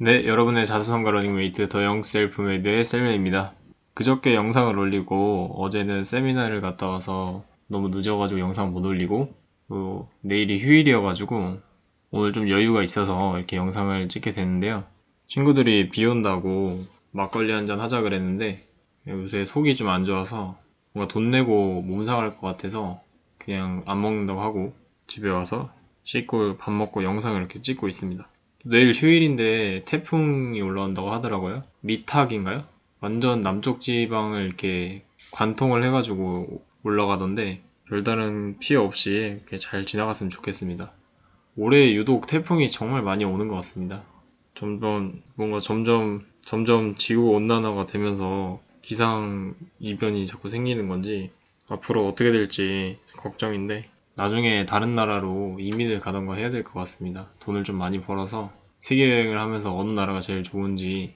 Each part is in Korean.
네, 여러분의 자수성가 러닝메이트 더 영 셀프메이드의 셀메입니다. 그저께 영상을 올리고 어제는 세미나를 갔다 와서 너무 늦어가지고 영상 못 올리고 또 내일이 휴일이어가지고 오늘 좀 여유가 있어서 이렇게 영상을 찍게 됐는데요. 친구들이 비 온다고 막걸리 한 잔 하자 그랬는데 요새 속이 좀 안 좋아서 뭔가 돈 내고 몸 상할 것 같아서 그냥 안 먹는다고 하고 집에 와서 씻고 밥 먹고 영상을 이렇게 찍고 있습니다. 내일 휴일인데 태풍이 올라온다고 하더라고요. 미탁인가요? 완전 남쪽 지방을 이렇게 관통을 해가지고 올라가던데 별다른 피해 없이 이렇게 잘 지나갔으면 좋겠습니다. 올해 유독 태풍이 정말 많이 오는 것 같습니다. 점점 뭔가 점점 점점 지구 온난화가 되면서 기상 이변이 자꾸 생기는 건지 앞으로 어떻게 될지 걱정인데 나중에 다른 나라로 이민을 가던가 해야 될 것 같습니다. 돈을 좀 많이 벌어서 세계 여행을 하면서 어느 나라가 제일 좋은지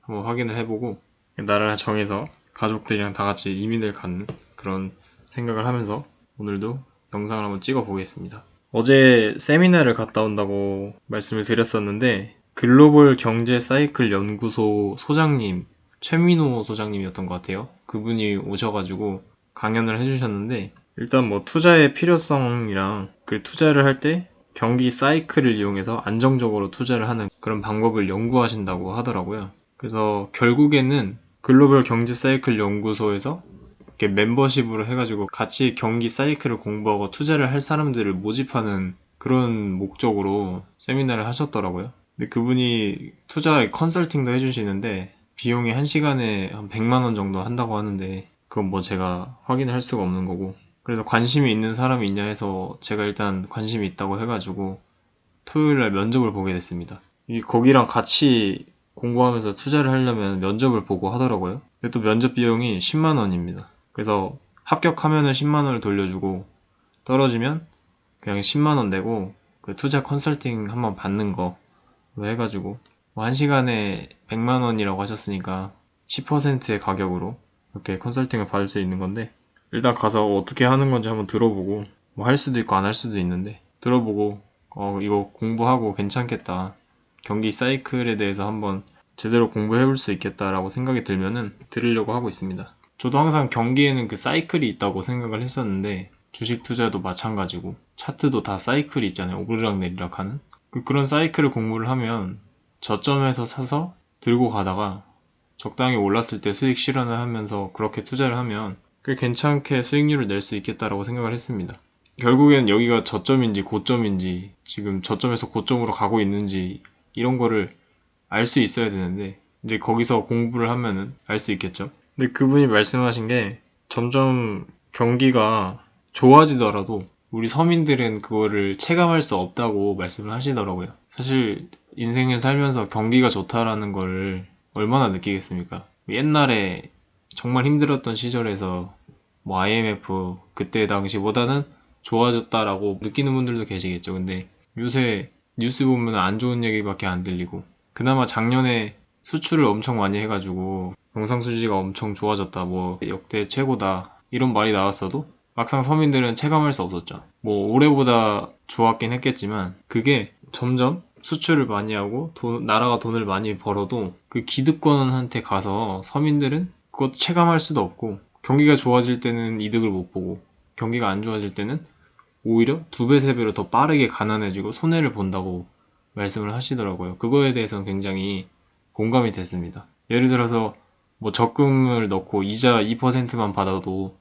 한번 확인을 해보고 나라를 정해서 가족들이랑 다 같이 이민을 가는 그런 생각을 하면서 오늘도 영상을 한번 찍어 보겠습니다. 어제 세미나를 갔다 온다고 말씀을 드렸었는데 글로벌 경제 사이클 연구소 소장님 최민호 소장님이었던 것 같아요. 그분이 오셔가지고 강연을 해주셨는데 일단 뭐 투자의 필요성이랑 그 투자를 할 때 경기 사이클을 이용해서 안정적으로 투자를 하는 그런 방법을 연구하신다고 하더라고요. 그래서 결국에는 글로벌 경제 사이클 연구소에서 이렇게 멤버십으로 해가지고 같이 경기 사이클을 공부하고 투자를 할 사람들을 모집하는 그런 목적으로 세미나를 하셨더라고요. 근데 그분이 투자 컨설팅도 해주시는데 비용이 한 시간에 한 100만 원 정도 한다고 하는데 그건 뭐 제가 확인할 수가 없는 거고 그래서 관심이 있는 사람이 있냐 해서 제가 일단 관심이 있다고 해가지고 토요일 날 면접을 보게 됐습니다. 이 거기랑 같이 공부하면서 투자를 하려면 면접을 보고 하더라고요. 근데 또 면접 비용이 10만 원입니다. 그래서 합격하면은 10만 원을 돌려주고 떨어지면 그냥 10만 원 내고 그 투자 컨설팅 한번 받는 거 해가지고 뭐한 시간에 100만 원이라고 하셨으니까 10%의 가격으로 이렇게 컨설팅을 받을 수 있는 건데 일단 가서 어떻게 하는 건지 한번 들어보고 뭐 할 수도 있고 안 할 수도 있는데 들어보고 어 이거 공부하고 괜찮겠다 경기 사이클에 대해서 한번 제대로 공부해 볼 수 있겠다라고 생각이 들면은 들으려고 하고 있습니다. 저도 항상 경기에는 그 사이클이 있다고 생각을 했었는데 주식 투자도 마찬가지고 차트도 다 사이클이 있잖아요. 오르락 내리락 하는 그- 그런 사이클을 공부를 하면 저점에서 사서 들고 가다가 적당히 올랐을 때 수익 실현을 하면서 그렇게 투자를 하면 꽤 괜찮게 수익률을 낼 수 있겠다라고 생각을 했습니다. 결국엔 여기가 저점인지 고점인지 지금 저점에서 고점으로 가고 있는지 이런 거를 알 수 있어야 되는데 이제 거기서 공부를 하면은 알 수 있겠죠. 근데 그분이 말씀하신 게 점점 경기가 좋아지더라도 우리 서민들은 그거를 체감할 수 없다고 말씀을 하시더라고요. 사실 인생을 살면서 경기가 좋다라는 걸 얼마나 느끼겠습니까? 옛날에 정말 힘들었던 시절에서 뭐 IMF 그때 당시보다는 좋아졌다라고 느끼는 분들도 계시겠죠. 근데 요새 뉴스 보면 안 좋은 얘기밖에 안 들리고 그나마 작년에 수출을 엄청 많이 해가지고 경상수지가 엄청 좋아졌다 뭐 역대 최고다 이런 말이 나왔어도 막상 서민들은 체감할 수 없었죠. 뭐 올해보다 좋았긴 했겠지만 그게 점점 수출을 많이 하고 돈- 나라가 돈을 많이 벌어도 그 기득권한테 가서 서민들은 그것 체감할 수도 없고 경기가 좋아질 때는 이득을 못 보고 경기가 안 좋아질 때는 오히려 두 배, 세 배로 더 빠르게 가난해지고 손해를 본다고 말씀을 하시더라고요. 그거에 대해서는 굉장히 공감이 됐습니다. 예를 들어서 뭐 적금을 넣고 이자 2%만 받아도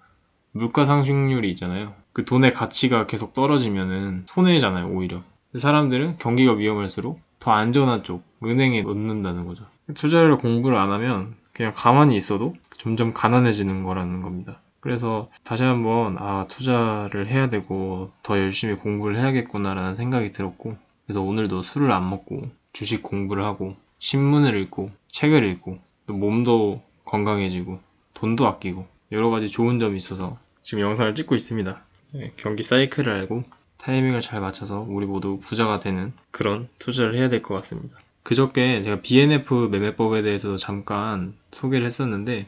물가 상승률이 있잖아요. 그 돈의 가치가 계속 떨어지면은 손해잖아요, 오히려. 사람들은 경기가 위험할수록 더 안전한 쪽, 은행에 넣는다는 거죠. 투자를 공부를 안 하면 그냥 가만히 있어도 점점 가난해지는 거라는 겁니다. 그래서 다시 한번 아 투자를 해야 되고 더 열심히 공부를 해야겠구나라는 생각이 들었고 그래서 오늘도 술을 안 먹고 주식 공부를 하고 신문을 읽고 책을 읽고 또 몸도 건강해지고 돈도 아끼고 여러 가지 좋은 점이 있어서 지금 영상을 찍고 있습니다. 네, 경기 사이클을 알고 타이밍을 잘 맞춰서 우리 모두 부자가 되는 그런 투자를 해야 될 것 같습니다. 그저께 제가 BNF 매매법에 대해서도 잠깐 소개를 했었는데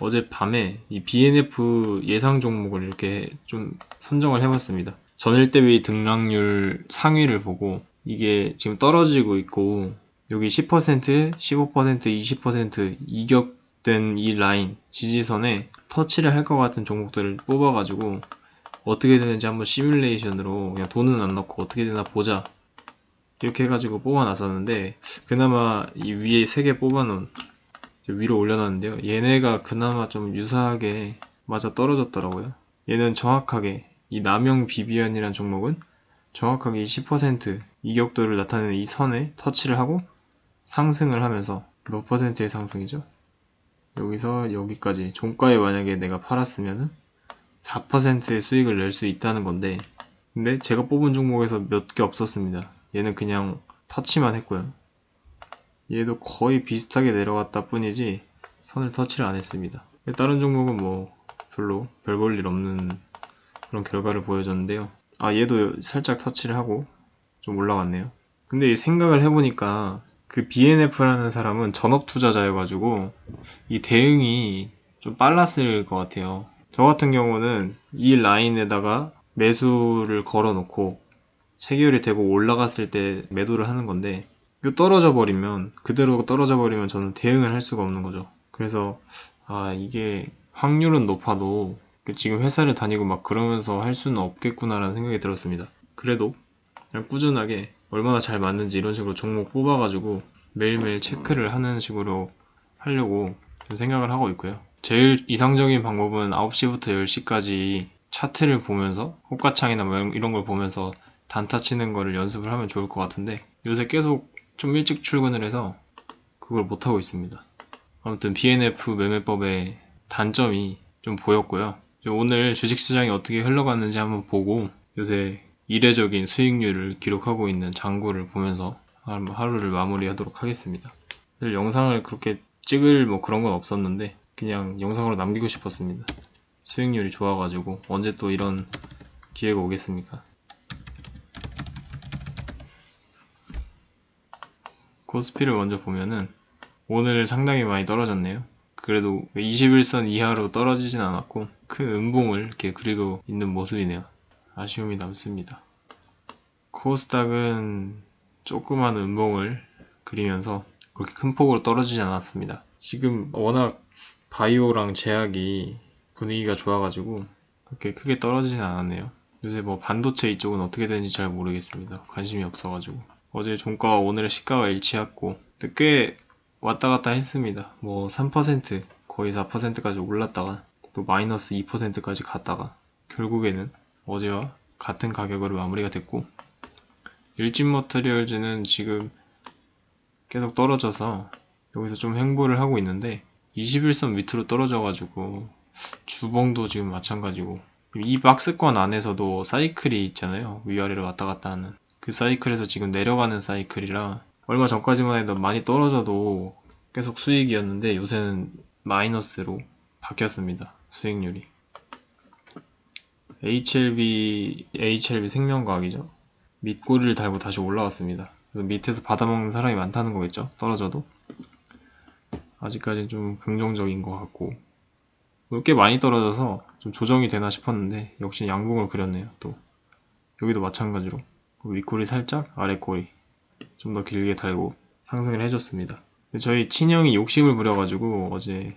어제 밤에 이 BNF 예상 종목을 이렇게 좀 선정을 해봤습니다. 전일 대비 등락률 상위를 보고 이게 지금 떨어지고 있고 여기 10%, 15%, 20% 이격된 이 라인 지지선에 터치를 할 것 같은 종목들을 뽑아가지고 어떻게 되는지 한번 시뮬레이션으로 그냥 돈은 안 넣고 어떻게 되나 보자 이렇게 해가지고 뽑아놨었는데 그나마 이 위에 세 개 뽑아놓은 위로 올려놨는데요 얘네가 그나마 좀 유사하게 맞아 떨어졌더라고요 얘는 정확하게 이 남영 비비안이라는 종목은 정확하게 10% 이격도를 나타내는 이 선에 터치를 하고 상승을 하면서 몇 퍼센트의 상승이죠? 여기서 여기까지 종가에 만약에 내가 팔았으면은 4%의 수익을 낼 수 있다는 건데 근데 제가 뽑은 종목에서 몇 개 없었습니다. 얘는 그냥 터치만 했고요. 얘도 거의 비슷하게 내려갔다 뿐이지 선을 터치를 안 했습니다. 다른 종목은 뭐 별로 별 볼 일 없는 그런 결과를 보여줬는데요. 아 얘도 살짝 터치를 하고 좀 올라갔네요. 근데 이 생각을 해보니까 그 BNF라는 사람은 전업 투자자여가지고 이 대응이 좀 빨랐을 것 같아요. 저 같은 경우는 이 라인에다가 매수를 걸어 놓고 체결이 되고 올라갔을 때 매도를 하는 건데 이거 떨어져 버리면 그대로 떨어져 버리면 저는 대응을 할 수가 없는 거죠. 그래서 아 이게 확률은 높아도 지금 회사를 다니고 막 그러면서 할 수는 없겠구나라는 생각이 들었습니다. 그래도 그냥 꾸준하게 얼마나 잘 맞는지 이런 식으로 종목 뽑아가지고 매일매일 체크를 하는 식으로 하려고 생각을 하고 있고요. 제일 이상적인 방법은 9시부터 10시까지 차트를 보면서 호가창이나 뭐 이런 걸 보면서 단타 치는 거를 연습을 하면 좋을 것 같은데 요새 계속 좀 일찍 출근을 해서 그걸 못하고 있습니다. 아무튼 BNF 매매법의 단점이 좀 보였고요. 오늘 주식시장이 어떻게 흘러갔는지 한번 보고 요새 이례적인 수익률을 기록하고 있는 장구를 보면서 하루를 마무리하도록 하겠습니다. 영상을 그렇게 찍을 뭐 그런 건 없었는데 그냥 영상으로 남기고 싶었습니다. 수익률이 좋아가지고 언제 또 이런 기회가 오겠습니까? 코스피를 먼저 보면은 오늘 상당히 많이 떨어졌네요. 그래도 21선 이하로 떨어지진 않았고 큰 음봉을 이렇게 그리고 있는 모습이네요. 아쉬움이 남습니다. 코스닥은 조그만 음봉을 그리면서 그렇게 큰 폭으로 떨어지지 않았습니다. 지금 워낙 바이오랑 제약이 분위기가 좋아가지고 그렇게 크게 떨어지진 않았네요. 요새 뭐 반도체 이쪽은 어떻게 되는지 잘 모르겠습니다. 관심이 없어가지고. 어제 종가와 오늘의 시가가 일치했고 꽤 왔다 갔다 했습니다. 뭐 3% 거의 4%까지 올랐다가 또 마이너스 2%까지 갔다가 결국에는 어제와 같은 가격으로 마무리가 됐고 일진 머터리얼즈는 지금 계속 떨어져서 여기서 좀 횡보를 하고 있는데 21선 밑으로 떨어져가지고 주봉도 지금 마찬가지고 이 박스권 안에서도 사이클이 있잖아요 위아래로 왔다 갔다 하는 그 사이클에서 지금 내려가는 사이클이라 얼마 전까지만 해도 많이 떨어져도 계속 수익이었는데 요새는 마이너스로 바뀌었습니다 수익률이. HLB HLB 생명과학이죠. 밑꼬리를 달고 다시 올라왔습니다. 밑에서 받아먹는 사람이 많다는 거겠죠 떨어져도. 아직까지는 좀 긍정적인 것 같고. 꽤 많이 떨어져서 좀 조정이 되나 싶었는데 역시 양봉을 그렸네요 또. 여기도 마찬가지로 윗꼬리 살짝 아랫꼬리. 좀 더 길게 달고 상승을 해줬습니다. 저희 친형이 욕심을 부려가지고 어제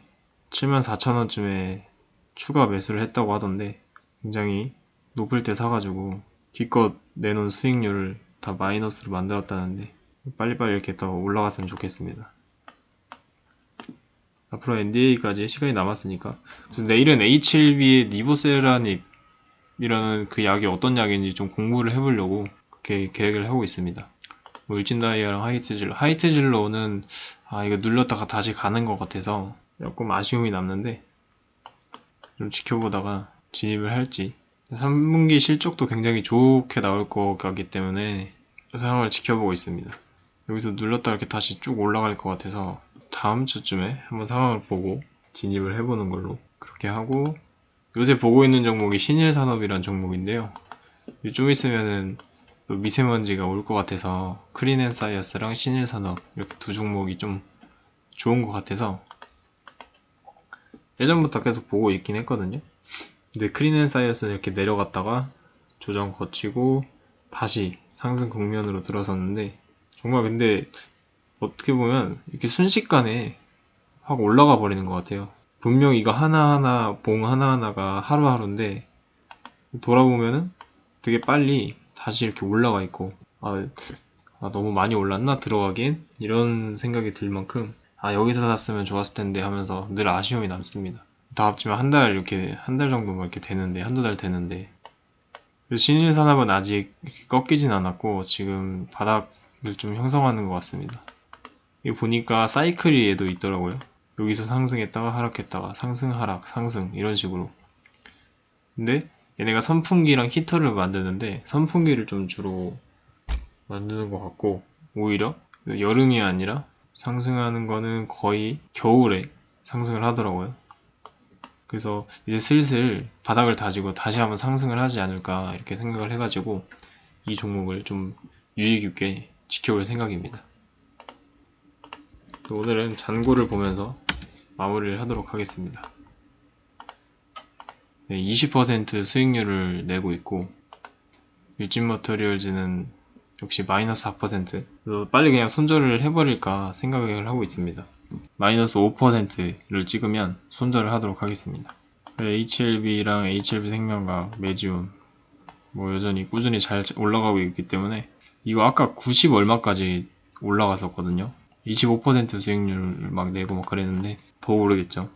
74,000원쯤에 추가 매수를 했다고 하던데 굉장히 높을 때 사가지고 기껏 내놓은 수익률을 다 마이너스로 만들었다는데 빨리빨리 이렇게 더 올라갔으면 좋겠습니다. 앞으로 NDA까지 시간이 남았으니까. 그래서 내일은 H1B의 니보세라닙이라는 그 약이 어떤 약인지 좀 공부를 해보려고 계획을 하고 있습니다. 뭐 일진 다이아랑 하이트 질러 하이트 질러는 아 이거 눌렀다가 다시 가는 것 같아서 조금 아쉬움이 남는데 좀 지켜보다가 진입을 할지 3분기 실적도 굉장히 좋게 나올 것 같기 때문에 상황을 지켜보고 있습니다. 여기서 눌렀다 이렇게 다시 쭉 올라갈 것 같아서 다음 주쯤에 한번 상황을 보고 진입을 해보는 걸로 그렇게 하고 요새 보고 있는 종목이 신일산업이란 종목인데요. 좀 있으면은 미세먼지가 올 것 같아서 크린앤사이어스랑 신일산업 이렇게 두 종목이 좀 좋은 것 같아서 예전부터 계속 보고 있긴 했거든요. 근데 크린앤사이어스는 이렇게 내려갔다가 조정 거치고 다시 상승 국면으로 들어섰는데 정말 근데 어떻게 보면 이렇게 순식간에 확 올라가 버리는 것 같아요. 분명 이거 하나하나 봉 하나하나가 하루하루인데 돌아보면은 되게 빨리 다시 이렇게 올라가 있고 아, 아, 너무 많이 올랐나 들어가긴 이런 생각이 들 만큼 아 여기서 샀으면 좋았을 텐데 하면서 늘 아쉬움이 남습니다. 다 합치면 한 달 이렇게 한 달 정도 이렇게 되는데 한두 달 되는데 신일 산업은 아직 꺾이진 않았고 지금 바닥을 좀 형성하는 것 같습니다. 이거 보니까 사이클이 얘도 있더라고요. 여기서 상승했다가 하락했다가 상승 하락 상승 이런 식으로. 근데 얘네가 선풍기랑 히터를 만드는데 선풍기를 좀 주로 만드는 것 같고 오히려 여름이 아니라 상승하는 거는 거의 겨울에 상승을 하더라고요. 그래서 이제 슬슬 바닥을 다지고 다시 한번 상승을 하지 않을까 이렇게 생각을 해가지고 이 종목을 좀 유의 깊게 지켜볼 생각입니다. 또 오늘은 잔고를 보면서 마무리를 하도록 하겠습니다. 네, 20% 수익률을 내고 있고 일진 머터리얼즈는 역시 마이너스 4% 그래서 빨리 그냥 손절을 해버릴까 생각을 하고 있습니다. 마이너스 5%를 찍으면 손절을 하도록 하겠습니다. HLB랑 HLB 생명과 메지움 뭐 여전히 꾸준히 잘 올라가고 있기 때문에 이거 아까 90 얼마까지 올라갔었거든요. 25% 수익률 막 내고 막 그랬는데 더 오르겠죠.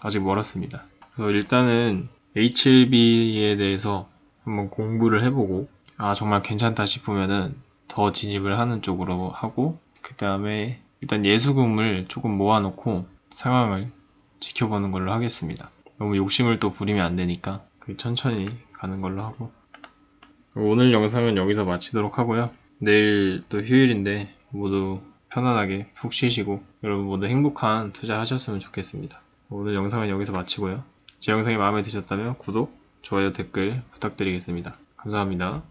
아직 멀었습니다. 그래서 일단은 HLB에 대해서 한번 공부를 해보고 아 정말 괜찮다 싶으면은 더 진입을 하는 쪽으로 하고 그 다음에 일단 예수금을 조금 모아놓고 상황을 지켜보는 걸로 하겠습니다. 너무 욕심을 또 부리면 안 되니까 그 천천히 가는 걸로 하고 오늘 영상은 여기서 마치도록 하고요. 내일 또 휴일인데 모두 편안하게 푹 쉬시고 여러분 모두 행복한 투자 하셨으면 좋겠습니다. 오늘 영상은 여기서 마치고요. 제 영상이 마음에 드셨다면 구독, 좋아요, 댓글 부탁드리겠습니다. 감사합니다.